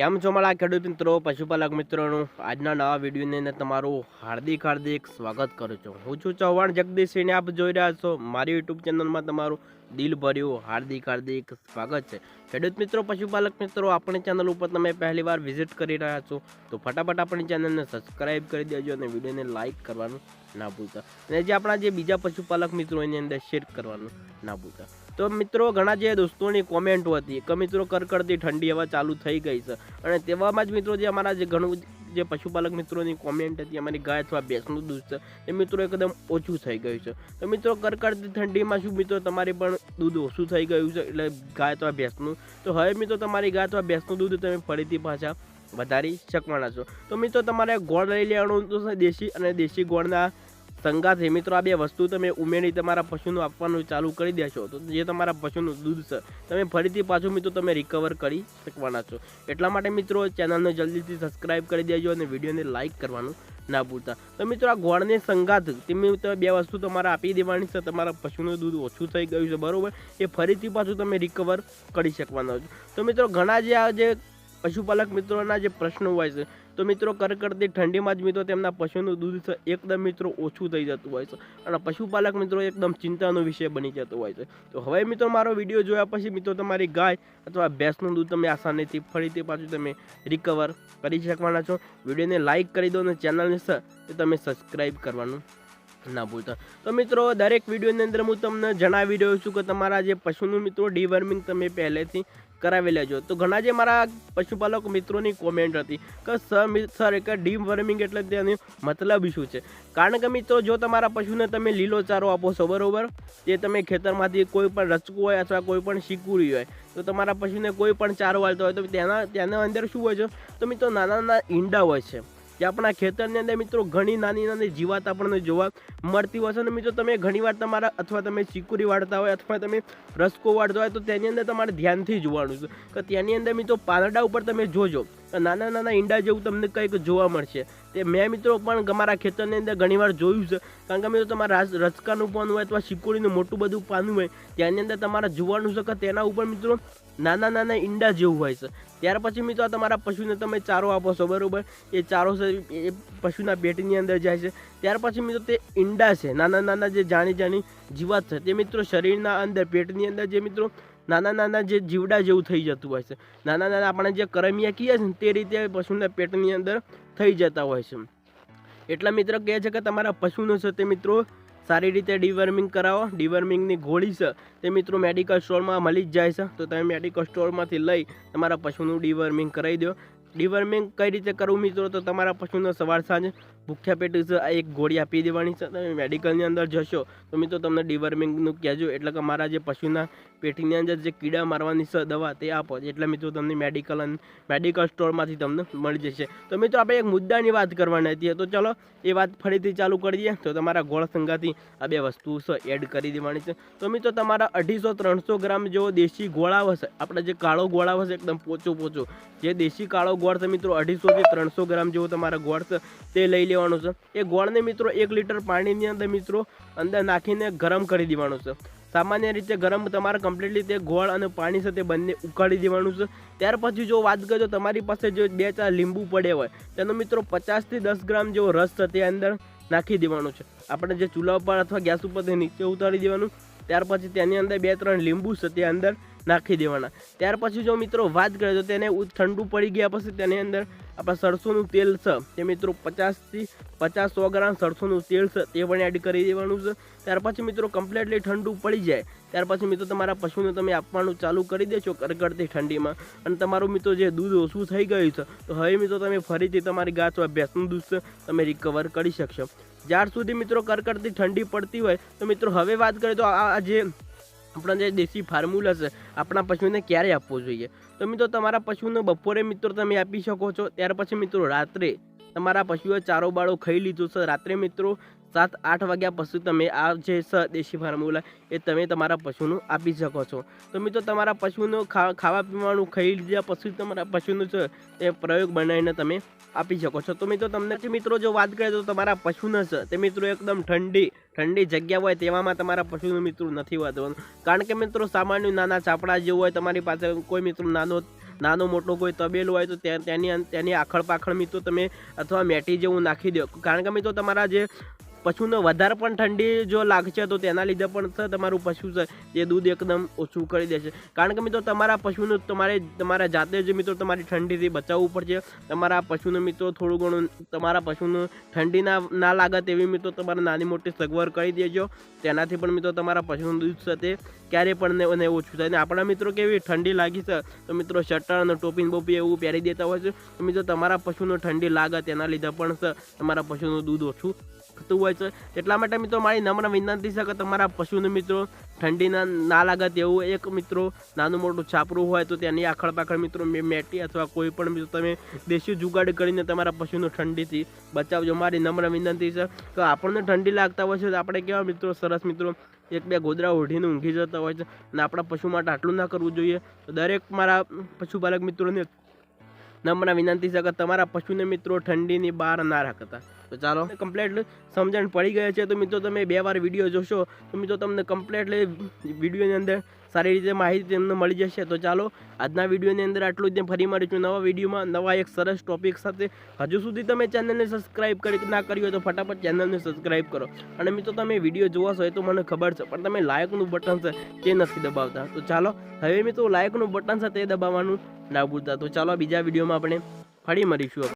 કેમ છો મારા ખેડૂત મિત્રો, પશુપાલક મિત્રોનું? આજના નવા વિડીયોની અંદર તમારું હાર્દિક હાર્દિક સ્વાગત કરું છું. હું છું ચૌહાણ જગદીશસિંહને આપ જોઈ રહ્યા છો. મારી યુટ્યુબ ચેનલમાં તમારું દિલ ભર્યું હાર્દિક હાર્દિક સ્વાગત છે. ખેડૂત મિત્રો, પશુપાલક મિત્રો, આપણી ચેનલ ઉપર તમે પહેલી વાર વિઝિટ કરી રહ્યા છો, તો ફટાફટ આપણી ચેનલને સબસ્ક્રાઈબ કરી દેજો અને વિડીયોને લાઇક કરવાનું ના ભૂલતા. અને જે આપણા જે બીજા પશુપાલક મિત્રો એની અંદર શેર કરવાનું ના ભૂલતા. તો મિત્રો ઘણા જે દોસ્તોની કોમેન્ટો હતી, કે મિત્રો કરકડતી ઠંડી હવા ચાલુ થઈ ગઈ છે. અને તેવામાં જ મિત્રો જે અમારા જે ઘણું જે પશુપાલક મિત્રોની કોમેન્ટ હતી, અમારી ગાય અથવા ભેંસનું દૂધ છે, એ મિત્રો એકદમ ઓછું થઈ ગયું છે. તો મિત્રો કરકડતી ઠંડીમાં શું મિત્રો તમારી પણ દૂધ ઓછું થઈ ગયું છે, એટલે ગાય અથવા ભેંસનું? તો હવે મિત્રો તમારી ગાય અથવા ભેંસનું દૂધ તમે ફરીથી પાછા વધારી શકવાના છો. તો મિત્રો તમારે ગોળ લઈ લેવાનું દેશી અને દેશી ગોળના સંગાથે મિત્રો, આ બે વસ્તુ તમે ઉમેરી તમારા પશુનું આપવાનું ચાલુ કરી દેશો. તો જે તમારા પશુનું દૂધ છે, તમે ફરીથી પાછું મિત્રો તમે રિકવર કરી શકવાના છો. એટલા માટે મિત્રો, ચેનલને જલ્દીથી સબસ્ક્રાઇબ કરી દેજો અને વિડીયોને લાઇક કરવાનું ના ભૂલતા. તો મિત્રો, આ ગોળને સંઘાત તેમની બે વસ્તુ તમારે આપી દેવાની છે. તમારા પશુનું દૂધ ઓછું થઈ ગયું છે, બરાબર? એ ફરીથી પાછું તમે રિકવર કરી શકવાના છો. તો મિત્રો, ઘણા જે આ જે પશુપાલક મિત્રોના જે પ્રશ્નો હોય છે તો મિત્રો કરકડતી ઠંડીમાં જ મિત્રો તેમના પશુનું દૂધ છે, એકદમ મિત્રો ઓછું થઈ જતું હોય છે. અને પશુપાલક મિત્રો એકદમ ચિંતાનો વિષય બની જતો હોય છે. તો હવે મિત્રો મારો વીડિયો જોયા પછી મિત્રો તમારી ગાય અથવા ભેંસનું દૂધ તમે આસાનીથી ફરીથી પાછું તમે રિકવર કરી શકવાના છો. વિડીયોને લાઇક કરી દો અને ચેનલને તમે સબસ્ક્રાઈબ કરવાનું ના ભૂલતા. તો મિત્રો દરેક વિડીયોની અંદર હું તમને જણાવી રહ્યો છું કે તમારા જે પશુનું મિત્રો ડીવર્મિંગ તમે પહેલેથી કરાવી લેજો. તો ઘણા જે મારા પશુપાલક મિત્રોની કોમેન્ટ હતી કે, સર સર, એક ડીમ વર્મિંગ એટલે તેનો મતલબ શું છે? કારણ કે મિત્રો, જો તમારા પશુને તમે લીલો ચારો આપો છો, બરોબર? તે તમે ખેતરમાંથી કોઈ પણ રચકું હોય અથવા કોઈ પણ શીકુરી હોય, તો તમારા પશુને કોઈ પણ ચારો વાળતો હોય, તો તેના તેના અંદર શું હોય છે? તો મિત્રો નાના નાના ઈંડા હોય છે. જે આપણા ખેતરની અંદર મિત્રો ઘણી નાની નાની જીવાત આપણને જોવા મળતી હોય છે. અને મિત્રો તમે ઘણીવાર તમારા અથવા તમે ચીકુરી વાળતા હોય અથવા તમે રસકો વાળતા હોય તો તેની અંદર તમારે ધ્યાનથી જોવાનું છે. કે તેની અંદર મિત્રો પાંદડા ઉપર તમે જોજો. નાના નાના ઈંડા જેવું તમને કંઈક જોવા મળશે. તે મેં મિત્રો પણ અમારા ખેતરની અંદર ઘણીવાર જોયું છે. કારણ કે મિત્રો તમારા રાસ- રચકાનું પાન હોય અથવા શીકોડીનું મોટું બધું પાનું હોય તેની અંદર તમારે જોવાનું છે તેના ઉપર મિત્રો નાના નાના ઈંડા જેવું હોય છે. ત્યાર પછી મિત્રો તમારા પશુને તમે ચારો આપો છો, બરાબર? એ ચારો છે, એ પશુના પેટની અંદર જાય છે. ત્યાર પછી મિત્રો તે ઈંડા છે, નાના નાના જે જાણી જાણી જીવાત છે, તે મિત્રો શરીરના અંદર, પેટની અંદર જે મિત્રો નાના નાના જે જીવડા જેવું થઈ જતું હોય છે. નાના નાના આપણે જે કરમિયા કહીએ છીએ તે રીતે પશુના પેટની અંદર થઈ જતા હોય છે. એટલા મિત્ર કહે છે કે તમારા પશુનો છે તે મિત્રો સારી રીતે ડીવર્મિંગ કરાવો. ડીવર્મિંગની ગોળી છે તે મિત્રો મેડિકલ સ્ટોરમાં મળી જ જાય છે. તો તમે મેડિકલ સ્ટોરમાંથી લઈ તમારા પશુનું ડીવર્મિંગ કરાવી દો. ડીવર્મિંગ કઈ રીતે કરવું મિત્રો? તો તમારા પશુને સવાર સાંજ. ભૂખ્યા પેટી આ એક ગોળી આપી દેવાની છે તમે મેડિકલની અંદર જશો. તો મિત્રો તમને ડીવર્મિંગનું કહેજો. એટલે કે મારા જે પશુના પેટીની અંદર જે કીડા મારવાની છે દવા તે આપો. એટલે મિત્રો તમને મેડિકલ મેડિકલ સ્ટોરમાંથી તમને મળી જશે. તો મિત્રો આપણે એક મુદ્દાની વાત કરવાની હતી તો ચલો, એ વાત ફરીથી ચાલુ કરી દઈએ તો તમારા ગોળ સંગાથી આ બે વસ્તુ છે એડ કરી દેવાની છે. તો મિત્રો તમારા અઢીસો ત્રણસો ગ્રામ જેવો દેશી ગોળાવ હશે. આપણે જે કાળો ગોળાવ હશે, એકદમ પોચો પોચો જે દેશી કાળો ગોળ છે મિત્રો અઢીસોથી ત્રણસો ગ્રામ જેવો તમારા ગોળ છે તે લઈ લેવાનું છે. એ ગોળને મિત્રો એક લીટર પાણીની અંદર મિત્રો અંદર નાખીને ગરમ કરી દેવાનું છે. સામાન્ય રીતે ગરમ તમારે કમ્પ્લીટલી તે ગોળ અને પાણી સાથે બંને ઉકાળી દેવાનું છે. ત્યાર પછી જો વાત કરજો તમારી પાસે જો બે ચાર લીંબુ પડે હોય, તેનો મિત્રો પચાસથી દસ ગ્રામ જેવો રસ છે તે અંદર નાખી દેવાનો છે. આપણે જે ચૂલા ઉપર અથવા ગેસ ઉપર નીચે ઉતારી દેવાનું. ત્યાર પછી તેની અંદર બે ત્રણ લીંબુ છે તે અંદર નાખી દેવાના. ત્યાર પછી જો મિત્રો વાત કરીએ તો તેને ઠંડુ પડી ગયા પછી તેની અંદર આપણે સરસોનું તેલ છે. તે મિત્રો પચાસથી પચાસ સો ગ્રામ સરસોનું તેલ છે તે પણ એડ કરી દેવાનું છે. ત્યાર પછી મિત્રો કમ્પ્લીટલી ઠંડુ પડી જાય. ત્યાર પછી મિત્રો તમારા પશુને તમે આપવાનું ચાલુ કરી દેશો કરકડતી ઠંડીમાં. અને તમારું મિત્રો જે દૂધ ઓછું થઈ ગયું છે, તો હવે મિત્રો તમે ફરીથી તમારી ગાય અથવા ભેંસનું દૂધ છે, તમે રિકવર કરી શકશો. જ્યાર સુધી મિત્રો કરકડતી ઠંડી પડતી હોય, તો મિત્રો હવે વાત કરીએ તો આ જે આપણા જે દેશી ફાર્મ્યુલા છે, આપણા પશુને ક્યારે આપવો જોઈએ? તો મિત્રો, તમારા પશુને બપોરે મિત્રો તમે આપી શકો છો, ત્યાર પછી મિત્રો રાત્રે તમારા પશુએ ચારો બાળો ખાઈ લીધો છે. રાત્રે મિત્રો સાત આઠ વાગ્યા પછી તમે આ જે દેશી ફોર્મ્યુલા એ તમે તમારા પશુનું આપી શકો છો. તો મિત્રો, તમારા પશુનું ખાવા પીવાનું ખાઈ લીધા પછી તમારા પશુનું છે એ પ્રયોગ બનાવીને તમે આપી શકો છો. તો મિત્રો, તમને મિત્રો જો વાત કરીએ તો તમારા પશુના છે તે મિત્રો એકદમ ઠંડી ઠંડી જગ્યા હોય તેવામાં તમારા પશુનું મિત્રો નથી વાંધવાનું કારણ કે મિત્રો, સામાન્ય નાના ચાપડા જેવું હોય, તમારી પાસે કોઈ મિત્રો નાનો નાનો મોટો કોઈ તબેલો હોય તો તેની તેની આખળ પાખળ મિત્રો તમે અથવા મેટી જેવું નાખી દો. કારણ કે મિત્રો, તમારા જે પશુને વધારે પણ ઠંડી જો લાગશે તો તેના લીધે પણ તમારું પશુ છે જે દૂધ એકદમ ઓછું કરી દેશે. કારણ કે મિત્રો, તમારા પશુનું તમારે, તમારા જાતે જ મિત્રો તમારી ઠંડીથી બચાવવું પડશે. તમારા પશુને મિત્રો થોડું ઘણું, તમારા પશુનું ઠંડી ના ના લાગે તેવી મિત્રો તમારે નાની મોટી સગવડ કરી દેજો. તેનાથી પણ મિત્રો તમારા પશુનું દૂધ છે તે ક્યારેય પણ ને- ને ઓછું થાય. ને આપણા મિત્રો કેવી ઠંડી લાગી છે, તો મિત્રો શટર અને ટોપી બોપી એવું પહેરી દેતા હોય છે. મિત્રો, તમારા પશુને ઠંડી લાગે તેના લીધે પણ તમારા પશુનું દૂધ ઓછું થતું હોય છે. એટલા માટે મિત્રો મારી નમ્ર વિનંતી છે કે તમારા પશુને મિત્રો ઠંડીના ના લાગે તેવું એક મિત્રો નાનું મોટું છાપરું હોય તો તેની આખળ પાખળ મિત્રો મેટી અથવા કોઈ પણ મિત્રો તમે દેશી જુગાડ કરીને તમારા પશુને ઠંડીથી બચાવજો. મારી નમ્ર વિનંતી છે કે આપણને ઠંડી લાગતા હોય છે તો આપણે કેવા મિત્રો સરસ મિત્રો એક બે ગોદરા ઓઢીને ઊંઘી જતા હોય છે અને આપણા પશુ માટે આટલું ના કરવું જોઈએ. તો દરેક મારા પશુપાલક મિત્રોને નમ્ર વિનંતી છે કે તમારા પશુને મિત્રો ઠંડીની બહાર ના રાખતા. તો ચાલો. કમ્પ્લેટ સમજણ પડી ગઈ છે તો મિત્રો તમે બે વાર વીડિયો જોશો. તો મિત્રો તમને કમ્પ્લેટલી વિડીયોની અંદર સારી રીતે માહિતી તમને મળી જશે. તો ચાલો, આજના વિડીયોની અંદર આટલું જ ફરી મળીશું નવા વિડીયોમાં નવા એક સરસ ટોપિક સાથે. હજુ સુધી તમે ચેનલને સબસ્ક્રાઇબ કરી ના કરી હોય તો ફટાફટ ચેનલને સબસ્ક્રાઈબ કરો. અને મિત્રો તમે વીડિયો જોવા છો એ તો મને ખબર છે, પણ તમે લાયકનું બટન છે તે નથી દબાવતા. તો ચાલો, હવે મિત્રો લાયકનું બટન છે તે દબાવવાનું ના ભૂલતા. તો ચાલો બીજા વિડીયોમાં આપણે ફરી મળીશું.